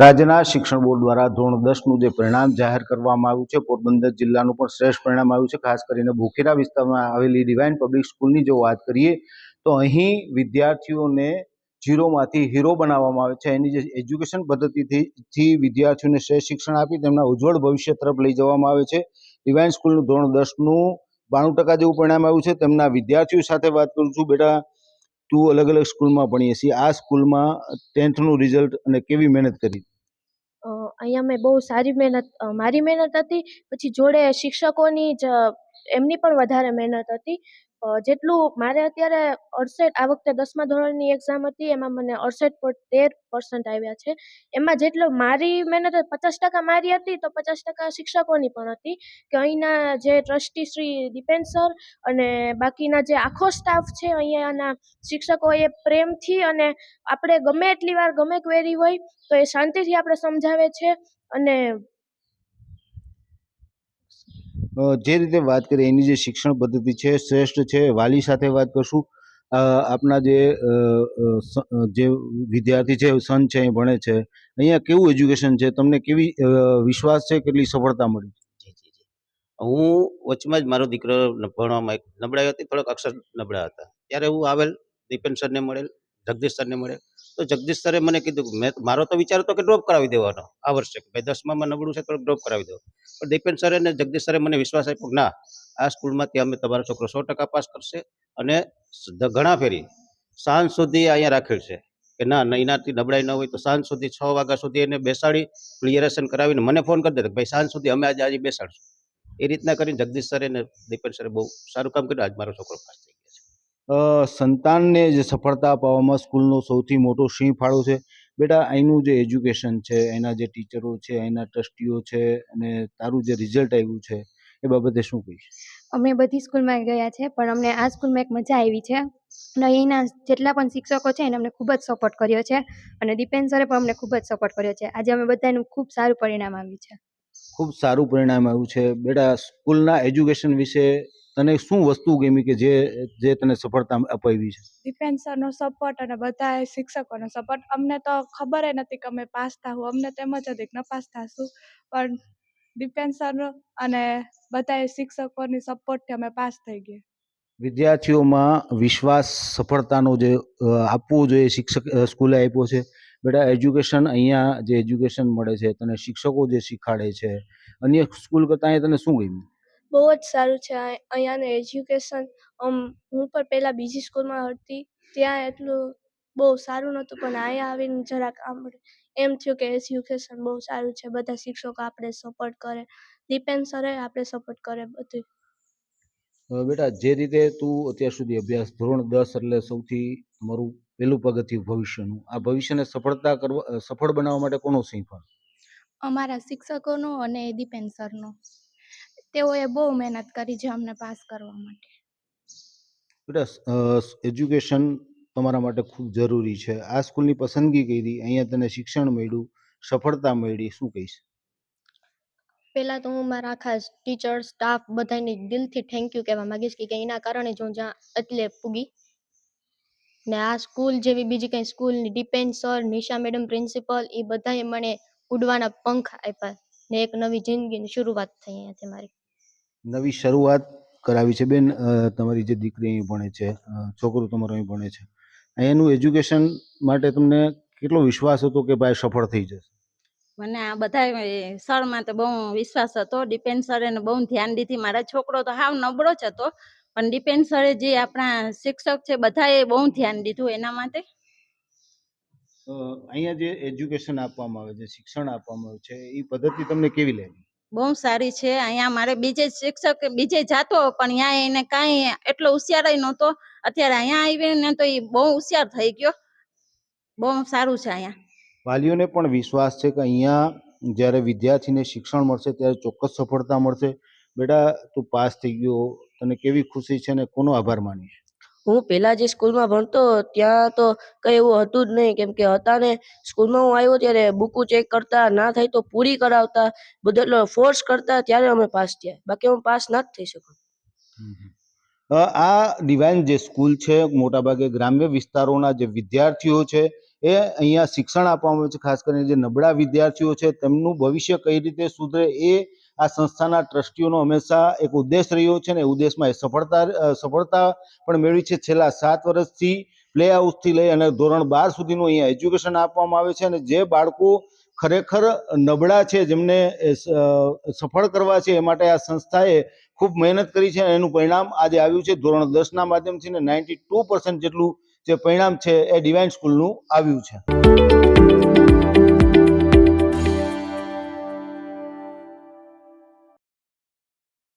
રાજ્યના શિક્ષણ બોર્ડ દ્વારા ધોરણ દસનું જે પરિણામ જાહેર કરવામાં આવ્યું છે, પોરબંદર જિલ્લાનું પણ શ્રેષ્ઠ પરિણામ આવ્યું છે. ખાસ કરીને ભૂખેરા વિસ્તારમાં આવેલી ડિવાઇન પબ્લિક સ્કૂલની જો વાત કરીએ, તો અહીં વિદ્યાર્થીઓને ઝીરોમાંથી હીરો બનાવવામાં આવે છે. એની જે એજ્યુકેશન પદ્ધતિથી વિદ્યાર્થીઓને શ્રેષ્ઠ શિક્ષણ આપી તેમના ઉજ્જવળ ભવિષ્ય તરફ લઈ જવામાં આવે છે. ડિવાઇન સ્કૂલનું ધોરણ દસનું બાણું ટકા જેવું પરિણામ આવ્યું છે. તેમના વિદ્યાર્થીઓ સાથે વાત કરું છું. બેટા તું અલગ અલગ સ્કૂલમાં ભણીએ છીએ. આ સ્કૂલમાં ટેન્થનું રિઝલ્ટ અને કેવી મહેનત કરી? અહીંયા મેં બહુ સારી મહેનત મારી મહેનત હતી, પછી જોડે શિક્ષકોની જ, એમની પણ વધારે મહેનત હતી. જેટલું મારે અત્યારે અડસઠ, આ વખતે દસમા ધોરણની એક્ઝામ હતી, એમાં મને અડસઠ પોઈન્ટ તેર પર્સન્ટ આવ્યા છે. એમાં જેટલો મારી મહેનત પચાસ ટકા મારી હતી, તો પચાસ ટકા શિક્ષકોની પણ હતી. કે અહીંના જે ટ્રસ્ટી શ્રી દીપેન સર અને બાકીના જે આખો સ્ટાફ છે, અહીંયાના શિક્ષકોએ પ્રેમથી અને આપણે ગમે એટલી વાર ગમે ક્વેરી હોય, તો એ શાંતિથી આપણે સમજાવે છે અને જે રીતે વાત કરીએ, એની જે શિક્ષણ પદ્ધતિ છે, શ્રેષ્ઠ છે, વાલી સાથે વાત કરશું. આપના જે જે વિદ્યાર્થી છે, સન છે અહીં ભણે છે. અહીંયા કેવું એજ્યુકેશન છે? તમને કેવી વિશ્વાસ છે? કેટલી સફળતા મળી? હું વચમાં જ મારો દીકરો ભણવામાં નબળાઈ હતી, થોડાક અક્ષર નબળા હતા. ત્યારે હું આવેલ દીપેન સરને મળેલ, જગદીશ સરને મળેલ. તો જગદીશ સરે મને કીધું મેં મારો તો વિચાર હતો કે ડ્રોપ કરાવી દેવાનો આ વર્ષે. કે ભાઈ દસમામાં નબળું છે તો ડ્રોપ કરાવી દો પણ દીપેન સરે અને જગદીશ સરે મને વિશ્વાસ આપ્યો ના, આ સ્કૂલમાંથી અમે તમારો છોકરો સો ટકા પાસ કરશે અને ઘણા ફેરી સાંજ સુધી અહીંયા રાખેલ છે. કે ના એનાથી નબળાઈ ન હોય તો સાંજ સુધી છ વાગ્યા સુધી એને બેસાડી ક્લિયરેશન કરાવીને મને ફોન કરી દેતો ભાઈ સાંજ સુધી અમે આજે આજે બેસાડશું. એ રીતના કરીને જગદીશ સરે અને દીપેન સરે બહુ સારું કામ કર્યું. આજ મારો છોકરો પાસ થઈ સંતાનને જે સફળતા અપાવવામાં સ્કૂલનો સૌથી મોટો સિંહ ફાળો છે. બેટા અહીંનું જે એજ્યુકેશન છે એના જે ટીચરો છે એના ટ્રસ્ટીઓ છે અને તારું જે રિઝલ્ટ આવ્યું છે એ બાબતે શું કહીશ? અમે બધી સ્કૂલમાં ગયા છે પણ અમને આ સ્કૂલમાં એક મજા આવી છે. અને અહીંના જેટલા પણ શિક્ષકો છે એને અમને ખૂબ જ સપોર્ટ કર્યો છે. અને દીપેન સરે પણ અમને ખૂબ જ સપોર્ટ કર્યો છે. આજે અમે બધાનું ખૂબ સારું પરિણામ આવ્યું છે. ખૂબ સારું પરિણામ આવ્યું છે. બેટા સ્કૂલના એજ્યુકેશન વિશે તને શું વસ્તુ ગમી કે જે જે તને સફળતા અપાવી છે? ડિફેન્સ સરનો સપોર્ટ અને બધા શિક્ષકોનો સપોર્ટ અમને તો ખબર નથી કે અમે પાસ થાવું અમને તેમ જ હતી ન પાસ થાશું. પણ ડિફેન્સ સરનો અને બધા શિક્ષકોની સપોર્ટથી અમે પાસ થઈ ગયા. વિદ્યાર્થીઓમાં વિશ્વાસ સફળતાનો જે આપવું જોઈએ શિક્ષક સ્કૂલે આપ્યો છે. બેટા એજ્યુકેશન અહીંયા જે એજ્યુકેશન મળે છે તને શિક્ષકો જે શીખાડે છે અન્ય સ્કૂલ કરતાં અહીંયા તને શું ગમ્યું? બહુ જ સારું છે. અહીંયાનું એજ્યુકેશન આમ હું પણ પહેલાં બીજી સ્કૂલમાં હતી ત્યાં એટલું બહુ સારું નહોતું પણ અહીંયા આવીને જરાક આમ એમ થયું કે એજ્યુકેશન બહુ સારું છે. બધા શિક્ષકો આપણે સપોર્ટ કરે દીપેન સરે આપણે સપોર્ટ કરે બધું બેટા જે રીતે તું અત્યાર સુધી અભ્યાસ ધોરણ દસ એટલે સૌથી તમારું પહેલું પગથિયું ભવિષ્યનું આ ભવિષ્યને સફળતા કરવા સફળ બનાવવા માટે કોનો સિંહ અમારા શિક્ષકોનો અને દીપેન સરનો તેઓએ બહુ મહેનત કરી છે અમને પાસ કરવા માટે. બેટા એજ્યુકેશન તમારા માટે ખૂબ જરૂરી છે. આ સ્કૂલની પસંદગી કરી અહીંયા તને શિક્ષણ મળ્યું સફળતા મળી શું કહીશ? પહેલાં તો હું મારા આખા ટીચર સ્ટાફ બધાને દિલથી થેન્ક યુ કહેવા માંગીશ કે એના કારણે જ હું જ્યાં એટલે પૂગી. ને આ સ્કૂલ જેવી બીજી કંઈ સ્કૂલની depend sir Nisha madam principal એ બધાએ મને ઉડવાના પંખ આપ્યા ને એક નવી જિંદગીની શરૂઆત થઈ અહીંયાથી મારી. નવી શરૂઆત કરાવી છે. બેન તમારી જે દીકરી અહીં ભણે છે છોકરું તમારું અહીં ભણે છે અહીંયાનું એજ્યુકેશન માટે તમને કેટલો વિશ્વાસ હતો કે ભાઈ સફળ થઈ જશે? મને આ બધા સરમાં તો બહુ વિશ્વાસ હતો. ડિપેન્ડ સરે બહુ ધ્યાન દીધી. મારા છોકરો તો હાવ નબળો જ હતો પણ ડિપેન્ડ સરે જે આપણા શિક્ષક છે બધાએ બહુ ધ્યાન દીધું એના માટે. અહીંયા જે એજ્યુકેશન આપવામાં આવે છે શિક્ષણ આપવામાં આવે છે એ પદ્ધતિ તમને કેવી લાગી? બહુ સારી છે. અહીંયા મારે બીજે શિક્ષક બીજે જાતો, પણ અહીંયા એને કાંઈ એટલો હોશિયાર નહોતો. અત્યારે અહીંયા આવીને તો એ બહુ હોશિયાર થઈ ગયો. બહુ સારું છે અહીંયા. વાલીઓને પણ વિશ્વાસ છે કે અહીંયા જ્યારે વિદ્યાર્થીને શિક્ષણ મળશે ત્યારે ચોક્કસ સફળતા મળશે. બેટા, તું પાસ થઈ ગયો. તને કેવી ખુશી છે ને? કોનો આભાર માનીશ? હું પહેલા જે સ્કૂલમાં ભણતો ત્યાં તો કંઈ એવું હતું જ નહીં. કેમ કે હતા ને, સ્કૂલમાં હું આવ્યો ત્યારે બુકો ચેક કરતા, ના થાય તો પૂરી કરાવતા બધો ફોર્સ કરતા, ત્યારે અમે પાસ થયા. બાકી હું પાસ ના જ થઈ શકું. આ ડિવાઇન જે સ્કૂલ છે મોટાભાગે ગ્રામ્ય વિસ્તારોના જે વિદ્યાર્થીઓ છે, એ અહીંયા શિક્ષણ આપવામાં આવે છે. ખાસ કરીને જે નબળા વિદ્યાર્થીઓ છે, તેમનું ભવિષ્ય કઈ રીતે સુધરે એ આ સંસ્થાના ટ્રસ્ટીઓનો હંમેશા એક ઉદ્દેશ રહ્યો છે ને એ ઉદ્દેશમાં એ સફળતા સફળતા પણ મેળવી છે. છેલ્લા સાત વર્ષથી પ્લે હાઉસથી લઈ અને ધોરણ બાર સુધીનું અહીંયા એજ્યુકેશન આપવામાં આવે છે અને જે બાળકો ખરેખર નબળા છે, જેમને સફળ કરવા છે એ માટે આ સંસ્થાએ ખૂબ મહેનત કરી છે અને એનું પરિણામ આજે આવ્યું છે. ધોરણ દસના માધ્યમથી ને નાઇન્ટી ટુ જેટલું જે પરિણામ છે એ ડિવાઇન સ્કૂલનું આવ્યું છે.